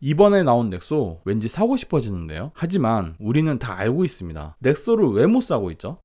이번에 나온 넥소 왠지 사고 싶어지는데요. 하지만 우리는 다 알고 있습니다. 넥소를 왜 못 사고 있죠?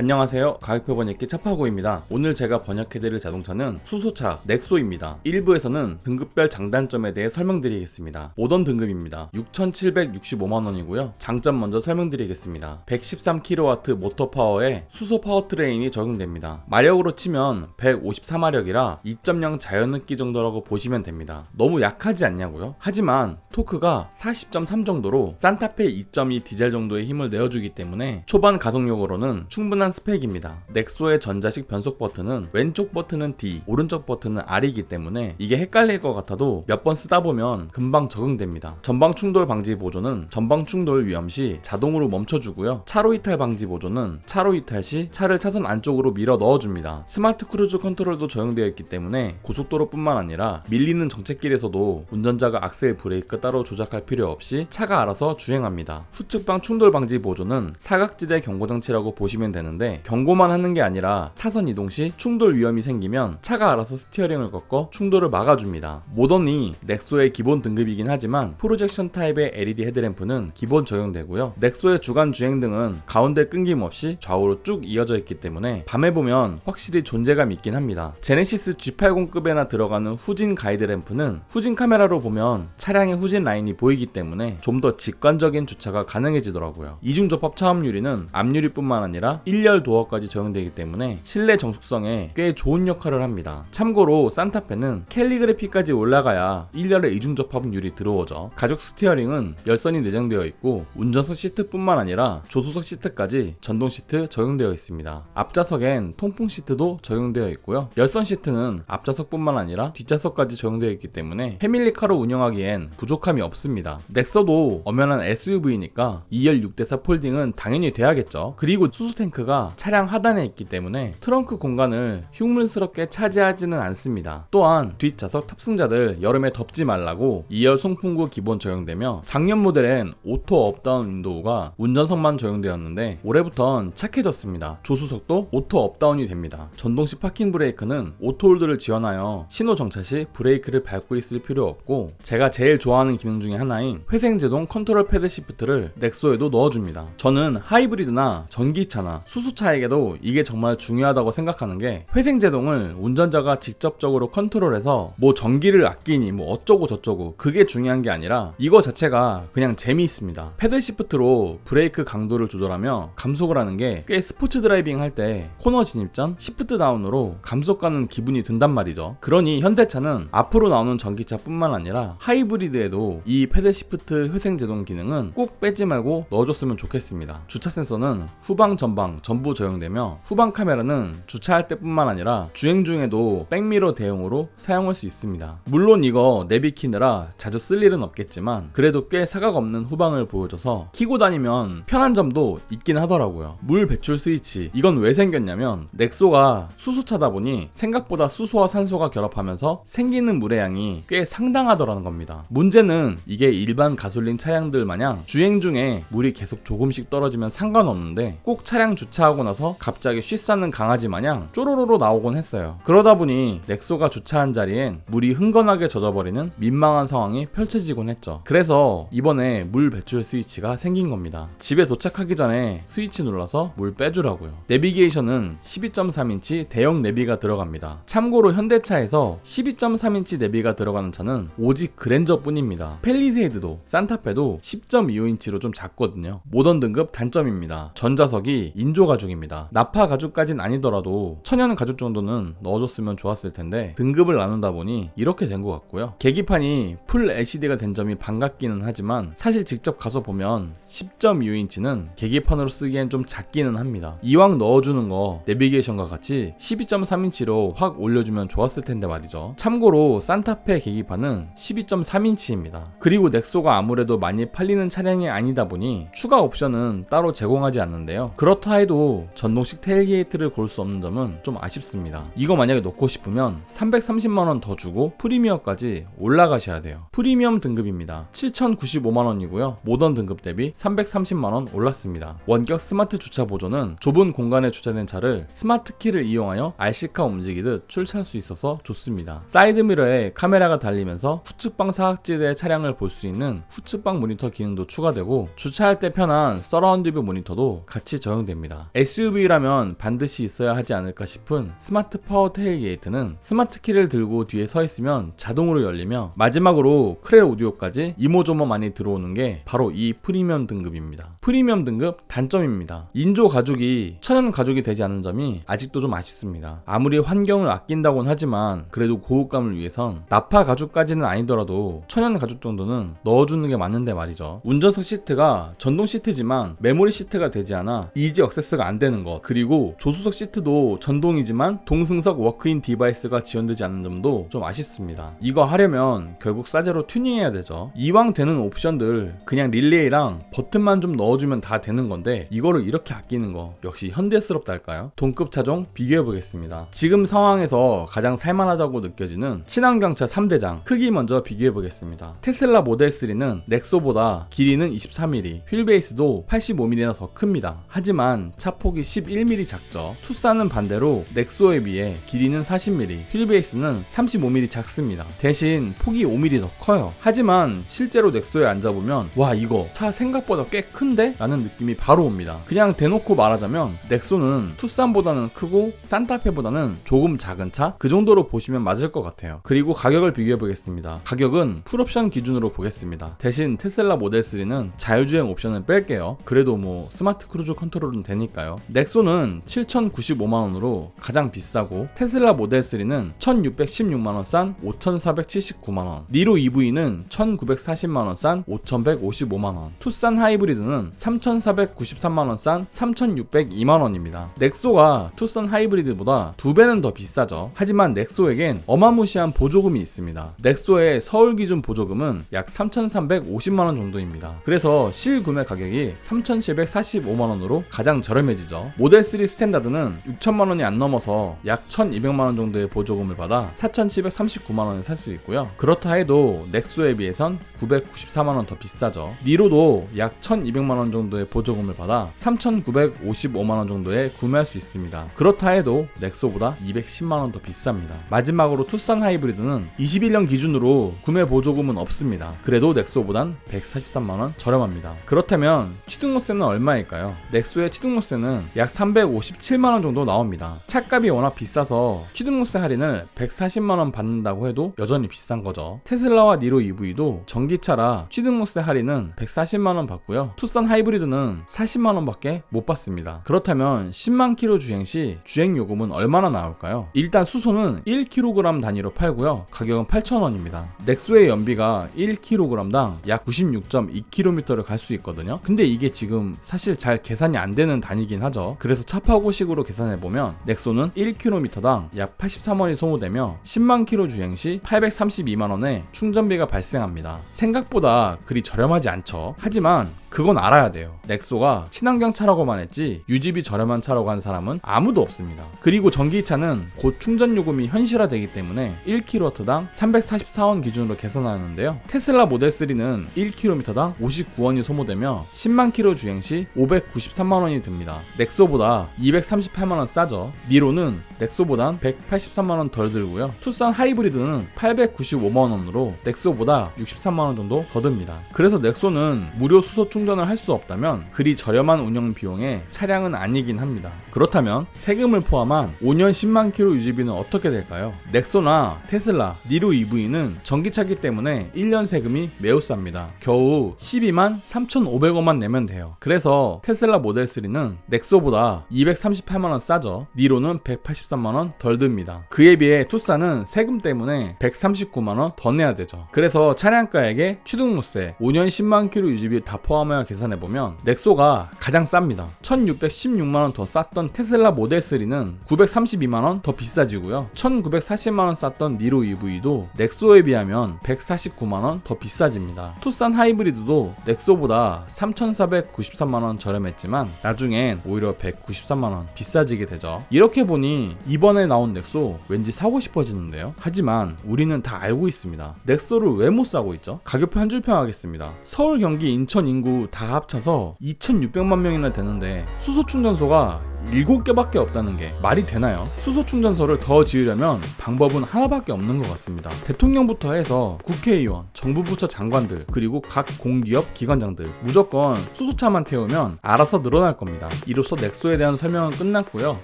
안녕하세요. 가격표 번역기 차파고입니다. 오늘 제가 번역해드릴 자동차는 수소차 넥소입니다. 1부에서는 등급별 장단점에 대해 설명드리겠습니다. 모던 등급입니다. 6,765만원이고요. 장점 먼저 설명드리겠습니다. 113kW 모터 파워에 수소 파워트레인이 적용됩니다. 마력으로 치면 154마력이라 2.0 자연흡기 정도라고 보시면 됩니다. 너무 약하지 않냐고요? 하지만 토크가 40.3 정도로 산타페 2.2 디젤 정도의 힘을 내어주기 때문에 초반 가속력으로는 충분한 스펙입니다. 넥소의 전자식 변속 버튼은 왼쪽 버튼은 D, 오른쪽 버튼은 R이기 때문에 이게 헷갈릴 것 같아도 몇 번 쓰다 보면 금방 적응됩니다. 전방 충돌 방지 보조는 전방 충돌 위험 시 자동으로 멈춰주고요. 차로 이탈 방지 보조는 차로 이탈 시 차를 차선 안쪽으로 밀어 넣어줍니다. 스마트 크루즈 컨트롤도 적용되어 있기 때문에 고속도로뿐만 아니라 밀리는 정체길에서도 운전자가 악셀 브레이크 따로 조작할 필요 없이 차가 알아서 주행합니다. 후측방 충돌 방지 보조는 사각지대 경고장치라고 보시면 되는데 경고만 하는 게 아니라 차선 이동 시 충돌 위험이 생기면 차가 알아서 스티어링을 꺾어 충돌을 막아줍니다. 모던이 넥소의 기본 등급이긴 하지만 프로젝션 타입의 LED 헤드램프는 기본 적용되고요. 넥소의 주간 주행 등은 가운데 끊김없이 좌우로 쭉 이어져 있기 때문에 밤에 보면 확실히 존재감 있긴 합니다. 제네시스 G80급에나 들어가는 후진 가이드 램프는 후진 카메라로 보면 차량의 후진 라인이 보이기 때문에 좀 더 직관적인 주차가 가능해지더라고요. 이중 접합 차음 유리는 앞유리뿐만 아니라 1열 도어까지 적용되기 때문에 실내 정숙성에 꽤 좋은 역할을 합니다. 참고로 산타페는 캘리그래피까지 올라가야 1열에 이중 접합 유리 들어오죠. 가죽 스티어링은 열선이 내장되어 있고 운전석 시트뿐만 아니라 조수석 시트까지 전동 시트 적용되어 있습니다. 앞좌석엔 통풍 시트도 적용되어 있고요. 열선 시트는 앞좌석뿐만 아니라 뒷좌석까지 적용되어 있기 때문에 패밀리카로 운영하기엔 부족함이 없습니다. 넥서도 엄연한 SUV니까 2열 6대4 폴딩은 당연히 돼야겠죠. 그리고 수소 탱크가 차량 하단에 있기 때문에 트렁크 공간을 흉물스럽게 차지하지는 않습니다. 또한 뒷좌석 탑승자들 여름에 덥지 말라고 2열 송풍구 기본 적용되며 작년 모델엔 오토 업다운 윈도우가 운전석만 적용되었는데 올해부턴 착해졌습니다. 조수석도 오토 업다운이 됩니다. 전동식 파킹 브레이크는 오토 홀드를 지원하여 신호 정차 시 브레이크를 밟고 있을 필요 없고 제가 제일 좋아하는 기능 중에 하나인 회생제동 컨트롤 패드 시프트를 넥소에도 넣어줍니다. 저는 하이브리드나 전기차나 수 소차에게도 이게 정말 중요하다고 생각하는 게 회생제동을 운전자가 직접적으로 컨트롤해서 뭐 전기를 아끼니 뭐 어쩌고 저쩌고 그게 중요한 게 아니라 이거 자체가 그냥 재미있습니다. 패들 시프트로 브레이크 강도를 조절하며 감속을 하는 게 꽤 스포츠 드라이빙 할 때 코너 진입 전 시프트 다운으로 감속 가는 기분이 든단 말이죠. 그러니 현대차는 앞으로 나오는 전기차뿐만 아니라 하이브리드에도 이 패들 시프트 회생 제동 기능은 꼭 빼지 말고 넣어줬으면 좋겠습니다. 주차 센서는 후방 전방 전부 적용되며 후방 카메라는 주차할 때뿐만 아니라 주행 중에도 백미러 대용으로 사용할 수 있습니다. 물론 이거 내비 키느라 자주 쓸 일은 없겠지만 그래도 꽤 사각 없는 후방을 보여줘서 키고 다니면 편한 점도 있긴 하더라고요. 물 배출 스위치 이건 왜 생겼냐면 넥소가 수소차다 보니 생각보다 수소와 산소가 결합하면서 생기는 물의 양이 꽤 상당하더라는 겁니다. 문제는 이게 일반 가솔린 차량들 마냥 주행 중에 물이 계속 조금씩 떨어지면 상관없는데 꼭 차량 주차 하고 나서 갑자기 쉬 싸는 강아지 마냥 쪼로로로 나오곤 했어요. 그러다 보니 넥소가 주차한 자리엔 물이 흥건하게 젖어버리는 민망한 상황이 펼쳐지곤 했죠. 그래서 이번에 물 배출 스위치가 생긴 겁니다. 집에 도착하기 전에 스위치 눌러서 물 빼주라고요. 내비게이션은 12.3인치 대형 내비가 들어갑니다. 참고로 현대차에서 12.3인치 내비가 들어가는 차는 오직 그랜저 뿐입니다. 펠리세이드도 산타페도 10.25인치로 좀 작거든요. 모던 등급 단점입니다. 전자석이 인조 가죽입니다. 나파 가죽까진 아니더라도 천연 가죽 정도는 넣어줬으면 좋았을 텐데 등급을 나눈다 보니 이렇게 된 것 같고요. 계기판이 풀 LCD가 된 점이 반갑기는 하지만 사실 직접 가서 보면 10.25인치는 계기판으로 쓰기엔 좀 작기는 합니다. 이왕 넣어주는 거 내비게이션과 같이 12.3인치로 확 올려주면 좋았을 텐데 말이죠. 참고로 산타페 계기판은 12.3인치입니다. 그리고 넥소가 아무래도 많이 팔리는 차량이 아니다 보니 추가 옵션은 따로 제공하지 않는데요. 그렇다 해도 전동식 테일게이트를 고를 수 없는 점은 좀 아쉽습니다. 이거 만약에 놓고 싶으면 330만원 더 주고 프리미엄까지 올라가셔야 돼요. 프리미엄 등급입니다. 7,095만원이고요. 모던 등급 대비 330만원 올랐습니다. 원격 스마트 주차 보조는 좁은 공간에 주차된 차를 스마트 키를 이용하여 RC카 움직이듯 출차할 수 있어서 좋습니다. 사이드미러에 카메라가 달리면서 후측방 사각지대 차량을 볼 수 있는 후측방 모니터 기능도 추가되고 주차할 때 편한 서라운드 뷰 모니터도 같이 적용됩니다. SUV라면 반드시 있어야 하지 않을까 싶은 스마트 파워 테일게이트는 스마트 키를 들고 뒤에 서 있으면 자동으로 열리며 마지막으로 크렐 오디오까지 이모저모 많이 들어오는 게 바로 이 프리미엄 등급입니다. 프리미엄 등급 단점입니다. 인조 가죽이 천연 가죽이 되지 않은 점이 아직도 좀 아쉽습니다. 아무리 환경을 아낀다곤 하지만 그래도 고급감을 위해선 나파 가죽까지는 아니더라도 천연 가죽 정도는 넣어주는 게 맞는데 말이죠. 운전석 시트가 전동 시트지만 메모리 시트가 되지 않아 이지 액세스가 안 되는 것 그리고 조수석 시트도 전동이지만 동승석 워크인 디바이스가 지원되지 않는 점도 좀 아쉽습니다. 이거 하려면 결국 싸제로 튜닝해야 되죠. 이왕 되는 옵션들 그냥 릴레이랑 버튼만 좀 넣어주면 다 되는 건데 이거를 이렇게 아끼는 거 역시 현대스럽다 할까요? 동급 차종 비교해 보겠습니다. 지금 상황에서 가장 살만하다고 느껴지는 친환경차 3대장 크기 먼저 비교해 보겠습니다. 테슬라 모델 3는 넥소보다 길이는 23mm, 휠베이스도 85mm나 더 큽니다. 하지만 차 폭이 11mm 작죠. 투싼은 반대로 넥소에 비해 길이는 40mm, 휠베이스는 35mm 작습니다. 대신 폭이 5mm 더 커요. 하지만 실제로 넥소에 앉아보면 와 이거 차 생각보다 꽤 큰데? 라는 느낌이 바로 옵니다. 그냥 대놓고 말하자면 넥소는 투싼보다는 크고 산타페보다는 조금 작은 차? 그 정도로 보시면 맞을 것 같아요. 그리고 가격을 비교해 보겠습니다. 가격은 풀옵션 기준으로 보겠습니다. 대신 테슬라 모델 3는 자율주행 옵션을 뺄게요. 그래도 뭐 스마트 크루즈 컨트롤은 되니까 요. 넥소는 7,095만원으로 가장 비싸고 테슬라 모델 3는 1,616만원 싼 5,479만원 니로 EV는 1,940만원 싼 5,155만원 투싼 하이브리드는 3,493만원 싼 3,602만원입니다. 넥소가 투싼 하이브리드보다 두 배는 더 비싸죠. 하지만 넥소에겐 어마무시한 보조금이 있습니다. 넥소의 서울 기준 보조금은 약 3,350만원 정도입니다. 그래서 실구매 가격이 3,745만원으로 가장 저렴 해지죠. 모델 3 스탠다드는 6천만원이 안 넘어서 약 1,200만원 정도의 보조금을 받아 4,739만원에 살 수 있고요. 그렇다 해도 넥소에 비해선 994만원 더 비싸죠. 니로도 약 1,200만원 정도의 보조금을 받아 3,955만원 정도에 구매할 수 있습니다. 그렇다 해도 넥소보다 210만원 더 비쌉니다. 마지막으로 투싼 하이브리드는 21년 기준으로 구매 보조금은 없습니다. 그래도 넥소보단 143만원 저렴합니다. 그렇다면 취등록세는 얼마일까요? 넥소의 취등록세 는 약 357만원 정도 나옵니다. 차값이 워낙 비싸서 취등록세 할인을 140만원 받는다고 해도 여전히 비싼 거죠. 테슬라와 니로 EV도 전기차라 취등록세 할인은 140만원 받고요. 투싼 하이브리드는 40만원 밖에 못 받습니다. 그렇다면 10만 킬로 주행 시 주행 요금은 얼마나 나올까요? 일단 수소는 1kg 단위로 팔고요. 가격은 8,000원입니다. 넥소의 연비가 1kg당 약 96.2km를 갈 수 있거든요. 근데 이게 지금 사실 잘 계산이 안 되는 단위 긴 하죠. 그래서 차파고식으로 계산해 보면 넥소는 1km당 약 83원이 소모되며 10만 킬로 주행 시 832만 원의 충전비가 발생합니다. 생각보다 그리 저렴하지 않죠. 하지만 그건 알아야 돼요. 넥소가 친환경 차라고만 했지 유지비 저렴한 차라고 한 사람은 아무도 없습니다. 그리고 전기차는 곧 충전 요금이 현실화되기 때문에 1kW당 344원 기준으로 계산하는데요. 테슬라 모델 3는 1km당 59원이 소모되며 10만 킬로 주행 시 593만 원이 듭니다. 넥소보다 238만 원 싸죠. 니로는 넥소보단 183만 원 덜 들고요. 투싼 하이브리드는 895만 원으로 넥소보다 63만 원 정도 더 듭니다. 그래서 넥소는 무료 수소 충 전을 할 수 없다면 그리 저렴한 운영 비용의 차량은 아니긴 합니다. 그렇다면 세금을 포함한 5년 10만 킬로 유지비는 어떻게 될까요? 넥소나 테슬라, 니로 EV는 전기차기 때문에 1년 세금이 매우 쌉니다. 겨우 12만 3,500원만 내면 돼요. 그래서 테슬라 모델 3는 넥소보다 238만 원 싸죠. 니로는 183만 원 덜 듭니다. 그에 비해 투싼은 세금 때문에 139만 원 더 내야 되죠. 그래서 차량가액에 취등록세, 5년 10만 킬로 유지비 다 포함 한 비교하며 계산해보면 넥소가 가장 쌉니다. 1616만원 더 쌌던 테슬라 모델 3는 932만원 더 비싸지고요. 1940만원 쌌던 니로 EV도 넥소에 비하면 149만원 더 비싸집니다. 투싼 하이브리드도 넥소보다 3,493만원 저렴했지만 나중엔 오히려 193만원 비싸지게 되죠. 이렇게 보니 이번에 나온 넥소 왠지 사고 싶어지는데요. 하지만 우리는 다 알고 있습니다. 넥소를 왜 못 사고 있죠? 가격표 한 줄 평하겠습니다. 서울, 경기, 인천 인구 다 합쳐서 2,600만 명이나 되는데 수소 충전소가 7개밖에 없다는 게 말이 되나요? 수소 충전소를 더 지으려면 방법은 하나밖에 없는 것 같습니다. 대통령부터 해서 국회의원, 정부 부처 장관들, 그리고 각 공기업 기관장들 무조건 수소차만 태우면 알아서 늘어날 겁니다. 이로써 넥소에 대한 설명은 끝났고요.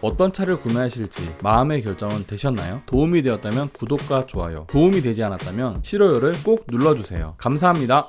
어떤 차를 구매하실지 마음의 결정은 되셨나요? 도움이 되었다면 구독과 좋아요, 도움이 되지 않았다면 싫어요를 꼭 눌러주세요. 감사합니다.